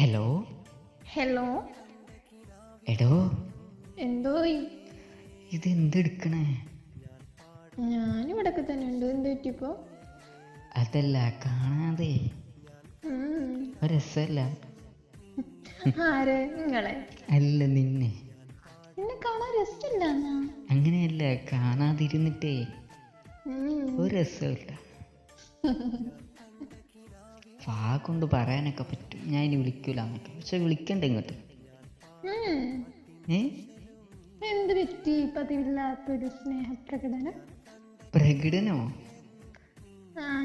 Hello? Hello? എടോ? എന്തോ? ഇത് എന്തെടുക്കണേ? ഞാനിവിടൊക്കെ തന്നെ ഉണ്ട്. എന്ത് പറ്റിപ്പോ? അതല്ല കാണാതെ. രസല്ല. നിങ്ങളെ? അല്ല നിന്നെ. നിന്നെ കാണാൻ രസമില്ല അങ്ങനെയല്ല കാണാതിരുന്നിട്ടേ. ഒരു രസമില്ല വാ കൊണ്ട് പറയാനൊക്കെ പറ്റും. ഞാൻ ഇനി വിളിക്കൂല എന്നൊക്കെ പക്ഷെ വിളിക്കണ്ട ഇങ്ങോട്ട്? എന്ത് പറ്റി? പതിവില്ലാത്തൊരു സ്നേഹപ്രകടനം? പ്രകടനോ?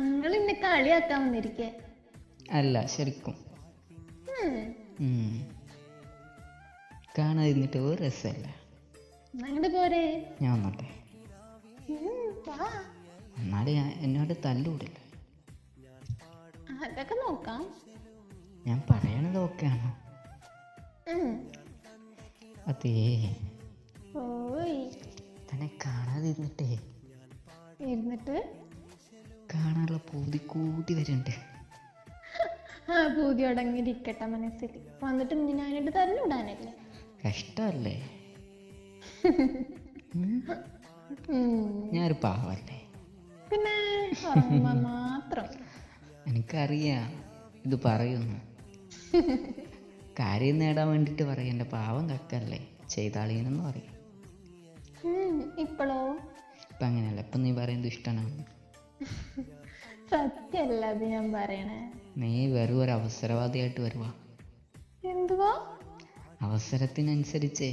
നിങ്ങൾ എന്നെ കളിയാക്കാൻ വന്നിരിക്കേ. അല്ല ശരിക്കും. കാണാതിരുന്നിട്ട് ഒരു രസമല്ല. അങ്ങോട്ട് പോരെ. ഞാൻ വന്നോട്ടെ. എന്നാലും ഞാൻ എന്നോട് തല്ലൂടില്ല അതൊക്കെ നോക്കാം. ഞാൻ പറയണത് ഓക്കെയാണോ. അതേ. ഓയ്. തന്നെ കാണാതിരുന്നിട്ടേ. ഇരുന്നിട്ട്? കാണാനുള്ള പൂതി കൂട്ടി വരുന്നുണ്ട്. ആ പൂതി അടങ്ങിയിരിക്കട്ടെ മനസ്സിൽ. വന്നിട്ട് ഞാനിട്ട് തല്ലിവിടാനല്ലേ കഷ്ടമല്ലേ. ഞാനൊരു പാവല്ലേ? പിന്നെ മാത്രം. എനിക്കറിയാം. ഇത് പറയുന്നു. കാര്യം നേടാൻ വേണ്ടിട്ട് പറയും. എന്റെ പാവം കക്കല്ലേ. ചെയ്താളീനെന്ന് പറയും. ഇപ്പോഴോ ഇപ്പൊ അങ്ങനെയല്ല. ഇപ്പം നീ പറയുന്നത് ഇഷ്ടമാണ്. സത്യല്ല അത് ഞാൻ പറയണേ. നീ വെറും ഒരു അവസരവാദിയായിട്ട് വരുവാ. എന്തുവാ? അവസരത്തിനനുസരിച്ചേ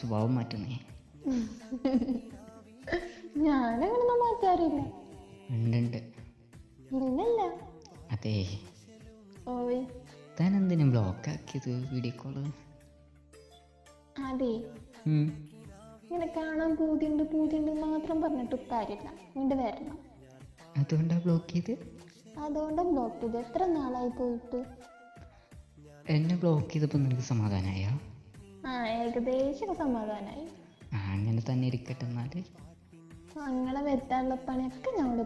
സ്വഭാവം മാറ്റുന്നേ ഞാനങ്ങനെ മാറ്റാറില്ല. ഇല്ലല്ല അതേ. ഓയ് താൻ എന്തിനും ബ്ലോക്ക് ആക്കിയത് വീഡിയോ കോൾ അതെ ഇങ്ങനെ കാണാൻ പൂതിയുണ്ട് പൂതിയുണ്ട് മാത്രം പറഞ്ഞിട്ട് കാര്യമില്ല. ഇങ്ങോട്ട് വരണം. അതുകൊണ്ടാ ബ്ലോക്ക് ചെയ്ത്? അതുകൊണ്ടാ ബ്ലോക്ക് ചെയ്ത്. എത്ര നാളായി പോയിട്ട്? എന്നെ ബ്ലോക്ക് ചെയ്തപ്പോൾ നിനക്ക് സമാധാനമായോ ആ ഏകദേശം സമാധാനമായി അങ്ങനെ തന്നെ ഇരിക്കട്ടെ എന്നാൽ അങ്ങനെ വരുത്താനുള്ള പണിയൊക്കെ ഞാൻ ഇവിടെ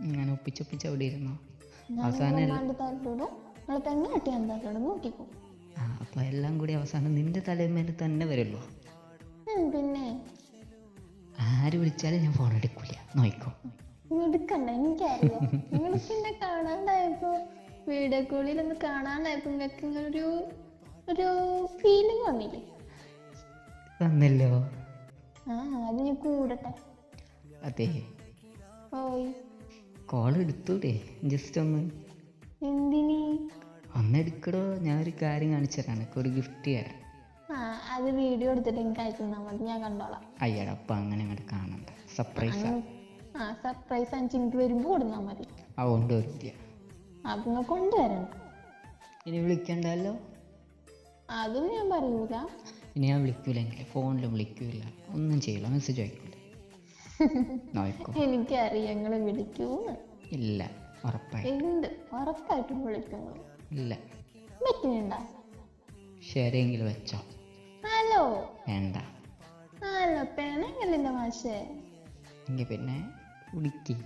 ഞാൻ ഒപ്പിച്ചൊപ്പിച്ച് അവിടെ ഇരുന്നോ? അവസാനം ആ എല്ലാം കൂടി അവസാനം നിന്റെ തലമേൽ തന്നെ വരുള്ളൂ. പിന്നെ? ആര് വിളിച്ചാലും ഞാൻ ഫോൺ എടുക്കില്ല നോയിക്കോ. എടുക്കണ്ട എനിക്കറിയാം. നിങ്ങൾക്ക് എന്നെ കാണാണ്ടായപ്പോ വീഡിയോ കോളിൽ ഒന്ന് കാണാണ്ടായപ്പോ നിങ്ങൾക്ക് ഇങ്ങനൊരു ഒരു ഫീലിംഗ് വന്നില്ലേ? വന്നല്ലോ. ആ അത് ഞാൻ കൂടട്ടെ. അതെ. ഓയ്. കോൾ എടുത്തൂടെ. ജസ്റ്റ് ഒന്ന്. എന്തിനി? എടുക്കടോ ഞാൻ ഒരു കാര്യം കാണിച്ചു തരാം എനിക്ക് ഒരു ഗിഫ്റ്റ് തരാം. ആ അത് വീഡിയോ എടുത്തിട്ട് എനിക്ക് അയച്ചു തന്നാൽ മതി. ഞാൻ കണ്ടോളാം. അയ്യടാ അപ്പം അങ്ങനെ അങ്ങോട്ട് കാണണ്ട. സർപ്രൈസ് ആ. സർപ്രൈസ് അഞ്ച് എനിക്ക് വരുമ്പോൾ കൊടുന്നാൽ മതി. അതുകൊണ്ട് വരില്ല അപ്പൊ നിങ്ങൾ കൊണ്ടുവരണം. ഇനി വിളിക്കണ്ടല്ലോ? അതും ഞാൻ പറയൂല. ഇനി ഞാൻ വിളിക്കൂലെങ്കിൽ ഫോണിൽ വിളിക്കൂല. ഒന്നും ചെയ്യില്ല. മെസ്സേജ് അയക്കൂല നോക്കൂ എനിക്കറിയാം നിങ്ങൾ വിളിക്കൂന്ന് ഇല്ല ഉണ്ട് ഉറപ്പായിട്ടും വിളിക്കുന്നു ഇല്ല. പറ്റുന്നുണ്ടോ? ശരിയെങ്കിൽ വെച്ചോ. ഹലോ? വേണ്ട. ഹലോ പെണങ്ങലിന്റെ മാഷേ. എങ്കിൽ പിന്നെ വിളിക്ക്.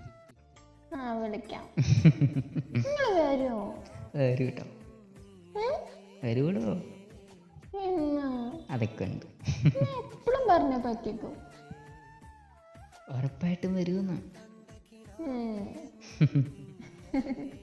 ആ വിളിക്കാം. നിങ്ങൾ വരുമോ വരൂ കേട്ടോ വരൂടോ എന്നാ? അതൊക്കെ ഉണ്ട്. എപ്പോഴും പറഞ്ഞ പറ്റിക്കും? ഉറപ്പായിട്ടും വരുമെന്ന്.